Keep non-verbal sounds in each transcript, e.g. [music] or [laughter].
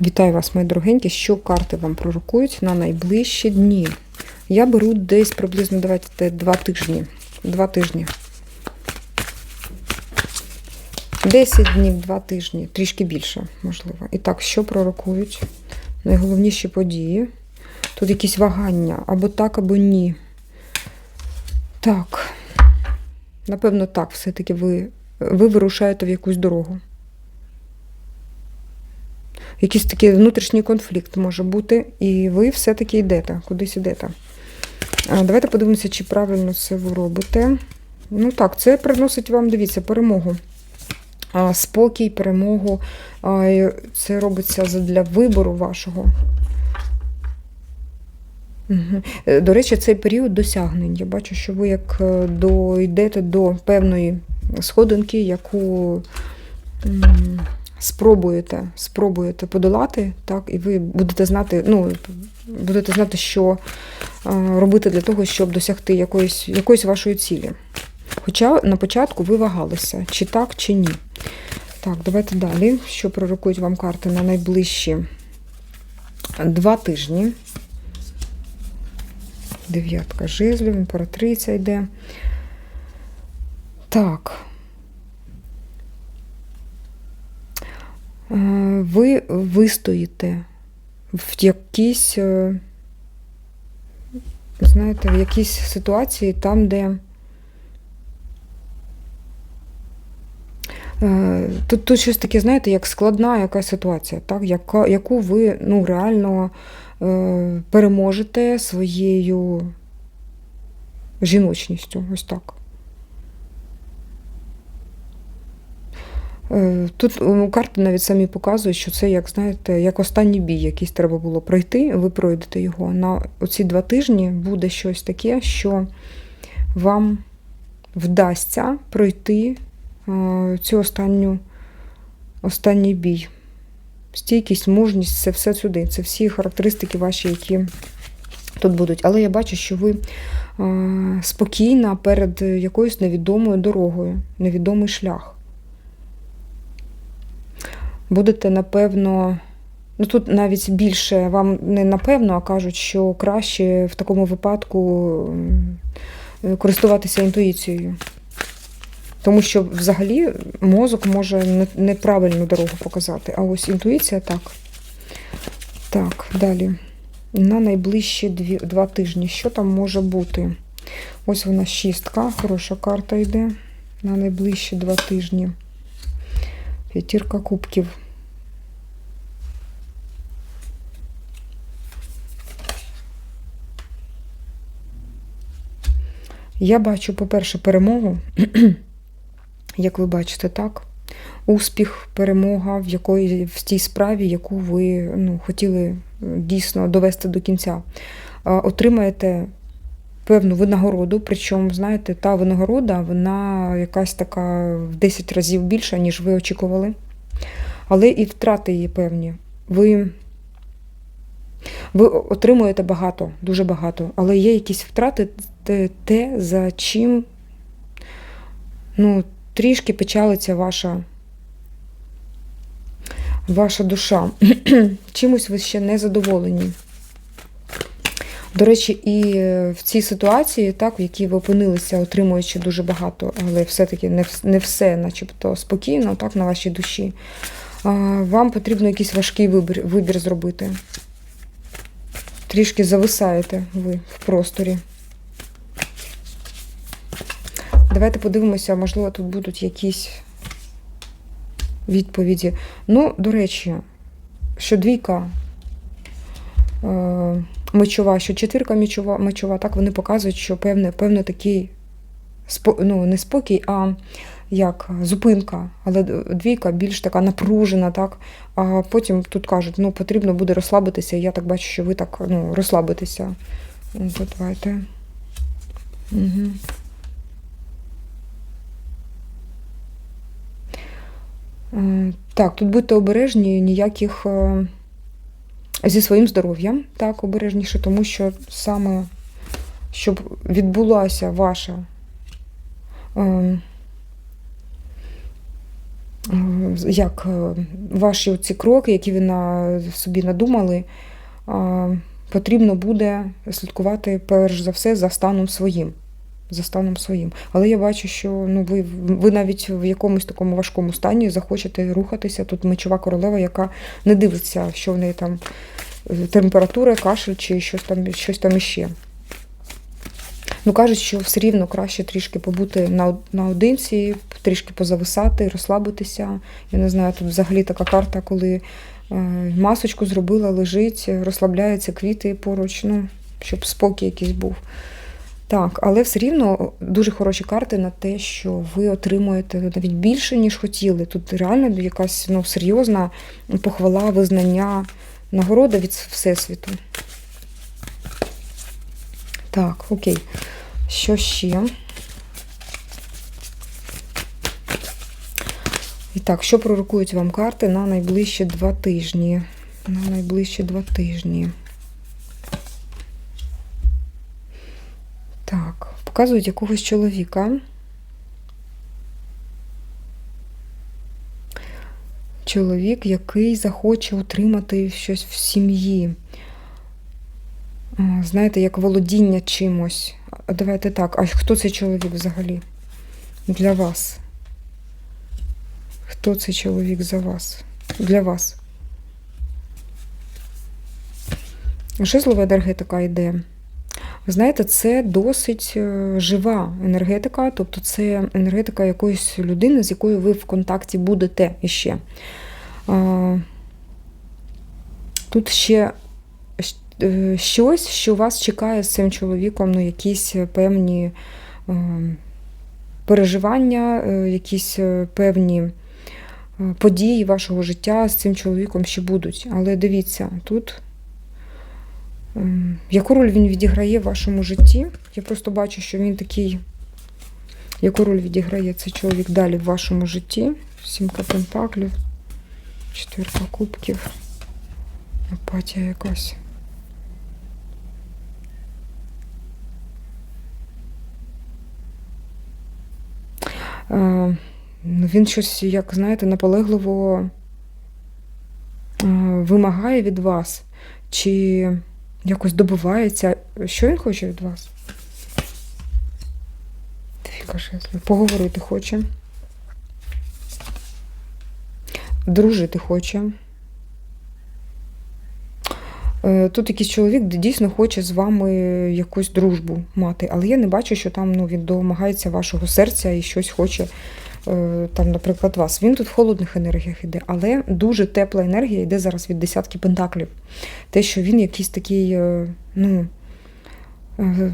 Вітаю вас, мої дорогенькі. Що карти вам пророкують на найближчі дні? Я беру десь приблизно давайте два тижні. Два тижні. 10 днів, два тижні, трішки більше, можливо. І так, що пророкують? Найголовніші події. Тут якісь вагання, або так, або ні. Так. Напевно, так, все-таки ви, ви вирушаєте в якусь дорогу. Якийсь такий внутрішній конфлікт може бути, і ви все-таки йдете, кудись йдете. Давайте подивимося, чи правильно це ви робите. Ну так, це приносить вам, дивіться, перемогу. Спокій, перемогу. Це робиться для вибору вашого. Угу. До речі, цей період досягнень. Я бачу, що ви як е, до, певної сходинки, яку спробуєте, спробуєте подолати, так, і ви будете знати, ну, будете знати, що е, робити для того, щоб досягти якоїсь, якоїсь вашої цілі. Хоча на початку ви вагалися, чи так, чи ні. Так, давайте далі. Що пророкують вам карти на найближчі два тижні. Дев'ятка жезлів, імператриця йде. Так. Е, Ви вистоїте в якійсь, е, знаєте, в якійсь ситуації там, де Е, Тут, тут щось таке, знаєте, як складна якась ситуація, так? Яка, яку ви ну, реально е, переможете своєю жіночністю. Ось так. Тут ну, карти навіть самі показують, що це, як знаєте, як останній бій, якийсь треба було пройти, ви пройдете його. На оці два тижні буде щось таке, що вам вдасться пройти е, цю останню, останній бій. Стійкість, мужність це все сюди. Це всі характеристики ваші, які тут будуть. Але я бачу, що ви е, спокійна перед якоюсь невідомою дорогою, невідомий шлях. Будете, напевно, ну тут навіть більше вам не напевно, а кажуть, що краще в такому випадку користуватися інтуїцією. Тому що взагалі мозок може неправильну дорогу показати, а ось інтуїція так. Так, далі. На найближчі дві, два тижні. Що там може бути? Ось вона шістка, хороша карта йде. На найближчі два тижні. П'ятірка кубків. Я бачу, по-перше, перемогу, [clears throat] як ви бачите, так? Успіх, перемога в якої в тій справі, яку ви ну, хотіли дійсно довести до кінця. Отримаєте певну винагороду, причому, знаєте, та винагорода, вона якась така в 10 разів більша, ніж ви очікували. Але і втрати є певні. Ви, ви отримуєте багато, дуже багато, але є якісь втрати, те, за чим ну, трішки печалиться ваша, ваша душа. [clears throat] Чимось ви ще не задоволені. До речі, і в цій ситуації, так, в якій ви опинилися, отримуючи дуже багато, але все-таки не, не все, начебто, спокійно, так, на вашій душі, вам потрібно якийсь важкий вибір, вибір зробити. Трішки зависаєте ви в просторі. Давайте подивимося, можливо, тут будуть якісь відповіді. Ну, до речі, що двійка е, мечова, що четвірка мечова, мечова, так вони показують, що певне, певне такий ну, не спокій, а як зупинка, але двійка більш така напружена, так. А потім тут кажуть, ну потрібно буде розслабитися. і Я так бачу, що ви так ну, розслабитеся. От, Давайте. Угу. Так, тут будьте обережні, ніяких е, зі своїм здоров'ям, так, обережніше, тому що саме щоб відбулася ваша е, е, як е, ваші ці кроки, які ви на собі надумали, е, потрібно буде слідкувати перш за все за станом своїм. За станом своїм. Але я бачу, що ну, ви, ви навіть в якомусь такому важкому стані захочете рухатися. Тут мечова королева, яка не дивиться, що в неї там е, температура, кашель чи щось там, щось там іще. Ну, кажуть, що все рівно краще трішки побути на, наодинці, трішки позависати, розслабитися. Я не знаю, тут взагалі така карта, коли е, масочку зробила, лежить, розслабляються квіти поруч, ну, щоб спокій якийсь був. Так, але все рівно дуже хороші карти на те, що ви отримуєте навіть більше, ніж хотіли. Тут реально якась ну, серйозна похвала, визнання, нагорода від Всесвіту. Так, окей. Що ще? І так, що пророкують вам карти на найближчі два тижні? На найближчі два тижні. Так, показують якогось чоловіка. Чоловік, який захоче отримати щось в сім'ї. Знаєте, як володіння чимось. Давайте так, а хто цей чоловік взагалі? Для вас? Хто цей чоловік за вас? Для вас? Жезлова енергетика йде. Знаєте, це досить е, жива енергетика, тобто це енергетика якоїсь людини, з якою ви в контакті будете іще. Тут ще е, щось, що вас чекає з цим чоловіком, ну, якісь певні е, переживання, якісь певні події вашого життя з цим чоловіком ще будуть. Але дивіться, тут. Ем, Яку роль він відіграє в вашому житті? Я просто бачу, що він такий. Яку роль відіграє цей чоловік далі в вашому житті? Сімка пентаклів, четвірка кубків, апатія якась. Е, ну, Він щось, як знаєте, наполегливо е, вимагає від вас, чи якось добивається. Що він хоче від вас? Жезлів. Поговорити хоче. Дружити хоче. Е, Тут якийсь чоловік дійсно хоче з вами якусь дружбу мати, але я не бачу, що там ну, він домагається вашого серця і щось хоче, там, наприклад, вас. Він тут в холодних енергіях йде, але дуже тепла енергія йде зараз від десятки пентаклів. Те, що він якийсь такий, е, ну, е,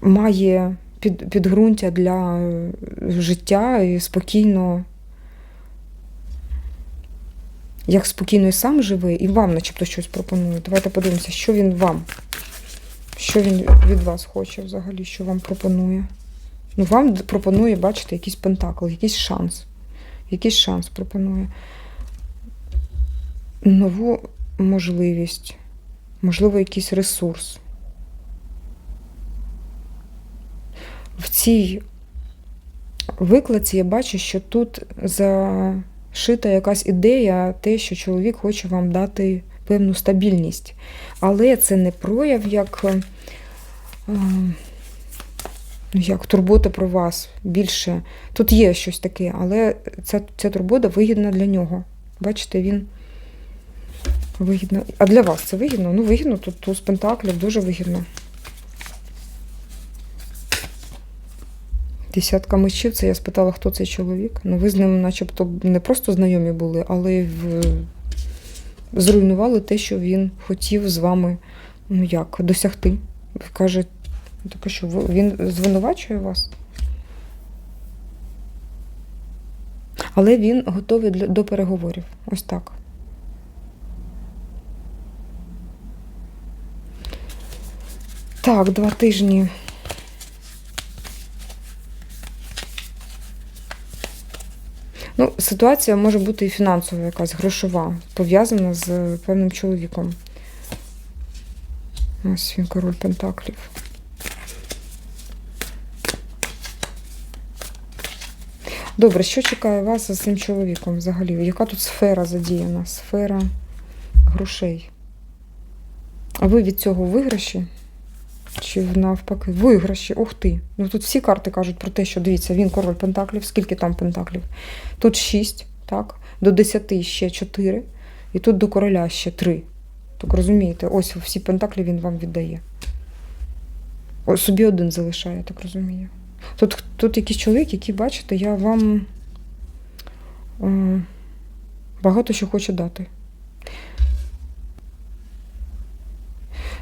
має під, підґрунтя для е, життя і спокійно. Як спокійно і сам живе, і вам начебто щось пропонує. Давайте подивимося, що він вам. Що він від вас хоче взагалі, що вам пропонує. Ну, вам пропонує, бачите, якийсь пентакл, якийсь шанс. Якийсь шанс пропонує. Нову можливість, можливо, якийсь ресурс. В цій викладці я бачу, що тут зашита якась ідея, те, що чоловік хоче вам дати певну стабільність. Але це не прояв як, е, як турбота про вас більше. Тут є щось таке, але ця, ця турбота вигідна для нього. Бачите, він вигідно. А для вас це вигідно? Ну, вигідно, тут туз пентаклів дуже вигідно. Десятка мечів, це я спитала, хто цей чоловік. Ну, ви з ним начебто не просто знайомі були, але в... зруйнували те, що він хотів з вами ну як, досягти. Каже, таке, що він звинувачує вас. Але він готовий до переговорів. Ось так. Так, два тижні. Ну, ситуація може бути і фінансова, якась грошова, пов'язана з певним чоловіком. Ось він король Пентаклів. Добре, що чекає вас за цим чоловіком взагалі? Яка тут сфера задіяна? Сфера грошей. А ви від цього виграші? Чи навпаки? Виграші, ух ти. Ну тут всі карти кажуть про те, що дивіться, він король пентаклів. Скільки там пентаклів? Тут 6, так? До 10 ще 4. І тут до короля ще 3. Так розумієте, ось всі пентаклі він вам віддає. Ось собі один залишає, так розумію. Тут, тут якийсь чоловік, який, бачите, я вам е, багато що хочу дати.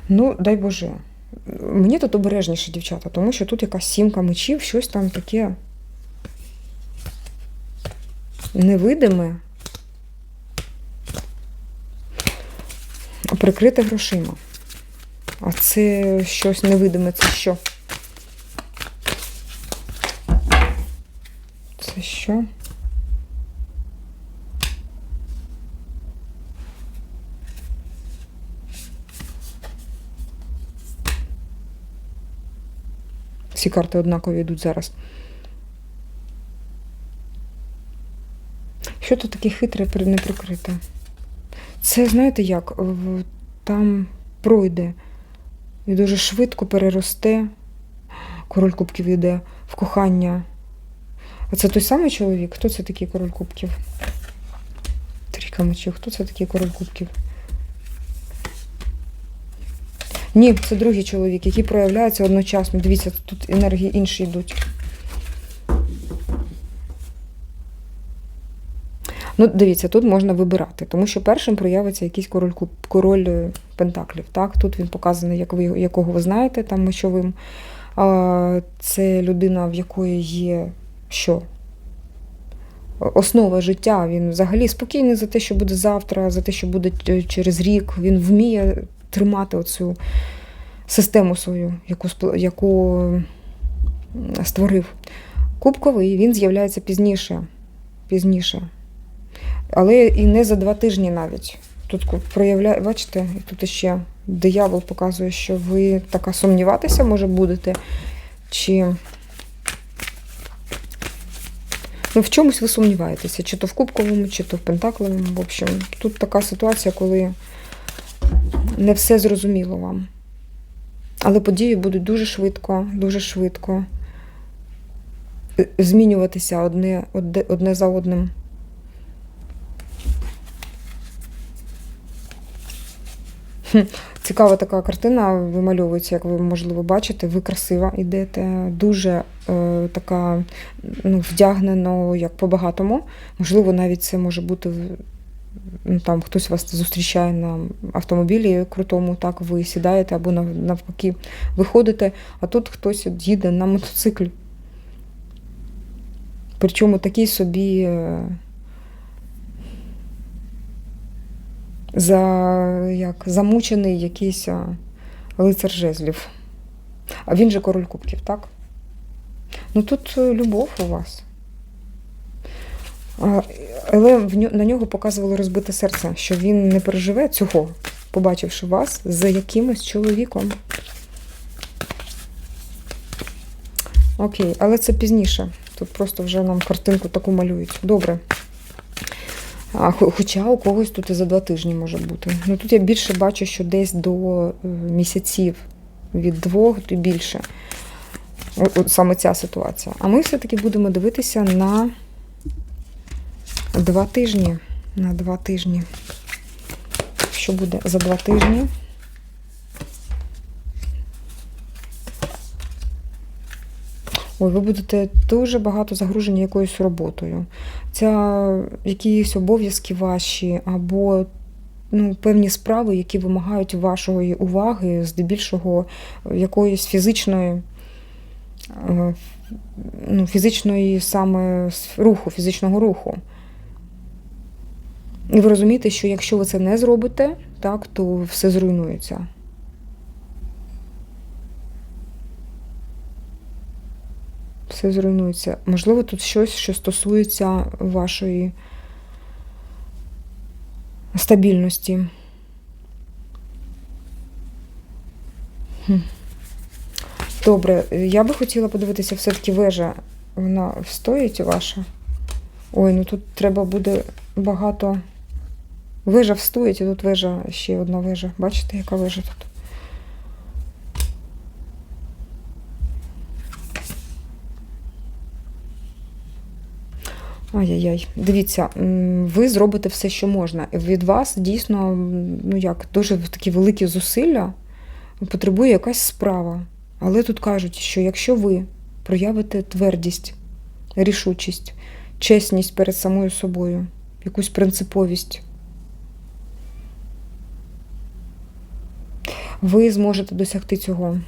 Ну, дай Боже. Мені тут обережніше, дівчата, тому що тут якась сімка мечів, щось там таке невидиме, прикрите грошима. А це щось невидиме, це що? Це що? Всі карти однакові йдуть зараз. Що тут таке хитре при- не прикрите? Це, знаєте як, там пройде і дуже швидко переросте. Король кубків йде в кохання. А це той самий чоловік? Хто це такий король кубків? Трійка мечів. Хто це такий король кубків? Ні, це другий чоловік, який проявляється одночасно. Дивіться, тут енергії інші йдуть. Ну, дивіться, тут можна вибирати, тому що першим проявиться якийсь король, король е, пентаклів. Так? Тут він показаний, як ви, якого ви знаєте, там мечовим. Це людина, в якої є що? Основа життя. Він взагалі спокійний за те, що буде завтра, за те, що буде е, через рік. Він вміє тримати оцю систему свою, яку, яку створив. Кубковий він з'являється пізніше. пізніше. Але і не за два тижні навіть. Тут проявляє, бачите, тут ще диявол показує, що ви така сумніватися може будете, чи ну, в чомусь ви сумніваєтеся, чи то в кубковому, чи то в пентакловому. В общем, тут така ситуація, коли не все зрозуміло вам. Але події будуть дуже швидко, дуже швидко е, змінюватися одне, одне, одне за одним. Цікава така картина вимальовується, як ви можливо бачите. Ви красива йдете, дуже е, така ну, вдягнено як по-багатому. Можливо, навіть це може бути ну, там хтось вас зустрічає на автомобілі крутому, так ви сідаєте або навпаки виходите, а тут хтось їде на мотоциклі. Причому такий собі. е, за як замучений якийсь лицар жезлів. А він же король кубків, так? Ну тут е, любов у вас. Але на нього показувало розбите серце, що він не переживе цього, побачивши вас за якимось чоловіком. Окей, але це пізніше. Тут просто вже нам картинку таку малюють. Добре. А, хоча у когось тут і за два тижні може бути. Ну тут я більше бачу, що десь до е, місяців від двох і більше. От, саме ця ситуація. А ми все-таки будемо дивитися на два тижні. На два тижні. Що буде за два тижні? Ой, ви будете дуже багато загружені якоюсь роботою. Це якісь обов'язки ваші, або ну, певні справи, які вимагають вашої уваги, здебільшого якоїсь фізичної, е, ну, фізичної саме руху, фізичного руху. І ви розумієте, що якщо ви це не зробите, так, то все зруйнується. Все зруйнується. Можливо, тут щось, що стосується вашої стабільності. Хм. Добре, я би хотіла подивитися, все-таки вежа, вона встоїть ваша? Ой, ну тут треба буде багато. Вежа встоїть, і тут вежа, ще одна вежа. Бачите, яка вежа тут? Ай-яй-яй, дивіться, ви зробите все, що можна. Від вас дійсно, ну як, дуже такі великі зусилля потребує якась справа. Але тут кажуть, що якщо ви проявите твердість, рішучість, чесність перед самою собою, якусь принциповість, ви зможете досягти цього.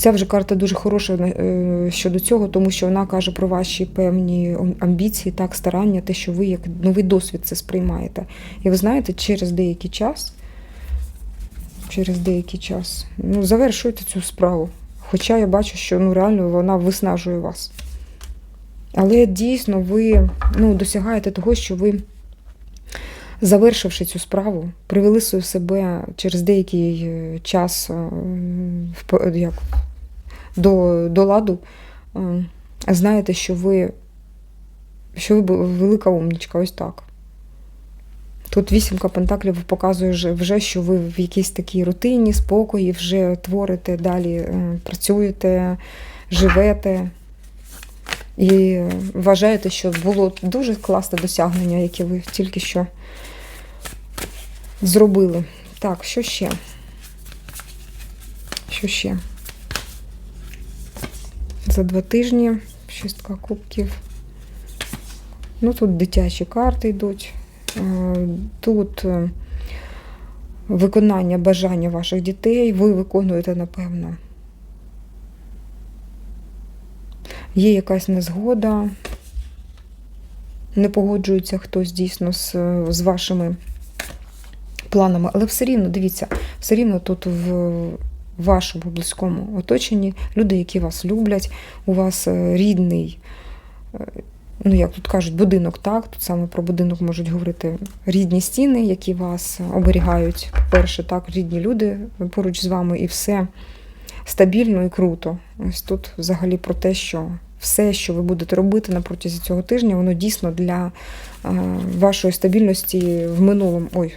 Ця вже карта дуже хороша е, щодо цього, тому що вона каже про ваші певні амбіції, так, старання, те, що ви як новий досвід це сприймаєте. І ви знаєте, через деякий час, через деякий час, ну, завершуйте цю справу. Хоча я бачу, що ну, реально вона виснажує вас. Але дійсно ви ну, досягаєте того, що ви, завершивши цю справу, привели себе через деякий е, час е, як, до, до ладу, е, знаєте, що ви, що ви велика умнічка, ось так. Тут вісімка пентаклів показує вже, що ви в якійсь такій рутині, спокої, вже творите далі, е, працюєте, живете. І вважаєте, що було дуже класне досягнення, яке ви тільки що зробили. Так, що ще? Що ще? За два тижні шістка кубків. Ну, тут дитячі карти йдуть. Е, Тут е, виконання бажання ваших дітей. Ви виконуєте, напевно. Є якась незгода, не погоджується хтось дійсно з, з вашими планами, але все рівно, дивіться, все рівно тут в вашому близькому оточенні люди, які вас люблять, у вас е, рідний, е, ну як тут кажуть, будинок, так, тут саме про будинок можуть говорити рідні стіни, які вас оберігають. Перше, так, рідні люди поруч з вами, і все стабільно і круто. Ось тут взагалі про те, що все, що ви будете робити на протязі цього тижня, воно дійсно для е, вашої стабільності в минулому. Ой,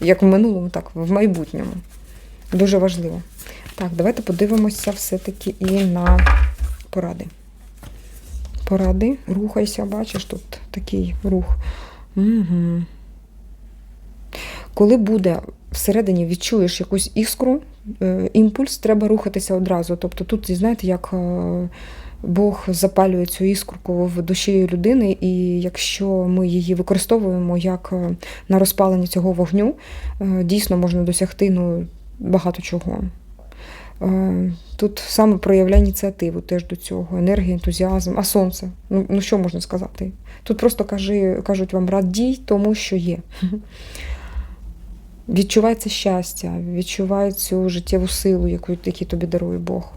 як в минулому, так в майбутньому. Дуже важливо. Так, давайте подивимося все-таки і на поради. Поради, рухайся, бачиш, тут такий рух. Угу. Коли буде всередині відчуєш якусь іскру, е, імпульс, треба рухатися одразу. Тобто тут, знаєте, як е, Бог запалює цю іскорку в душі людини, і якщо ми її використовуємо як е, на розпалення цього вогню, дійсно можна досягти ну, багато чого. Е, Тут саме проявляє ініціативу теж до цього, енергія, ентузіазм, а сонце. Ну, ну що можна сказати? Тут просто кажи, кажуть вам радій тому, що є. [laughs] Відчувай це щастя, відчувай цю життєву силу, яку яку тобі дарує Бог.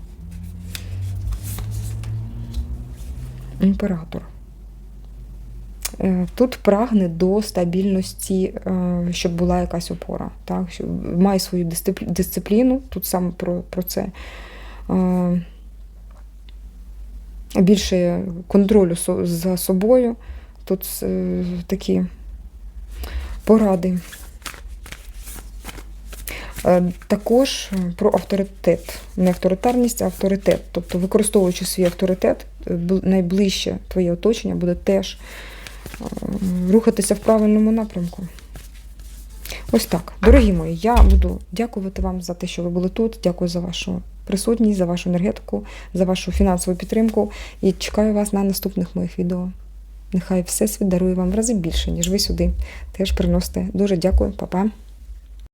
Імператор. Е, Тут прагне до стабільності, е, щоб була якась опора. Так? Має свою дисципліну, тут саме про, про це. Е, Більше контролю за собою. Тут такі поради. Також про авторитет. Не авторитарність, а авторитет. Тобто, використовуючи свій авторитет, найближче твоє оточення буде теж рухатися в правильному напрямку. Ось так. Дорогі мої, я буду дякувати вам за те, що ви були тут. Дякую за вашу присутність, за вашу енергетику, за вашу фінансову підтримку. І чекаю вас на наступних моїх відео. Нехай Всесвіт дарує вам в рази більше, ніж ви сюди теж приносите. Дуже дякую, па-па.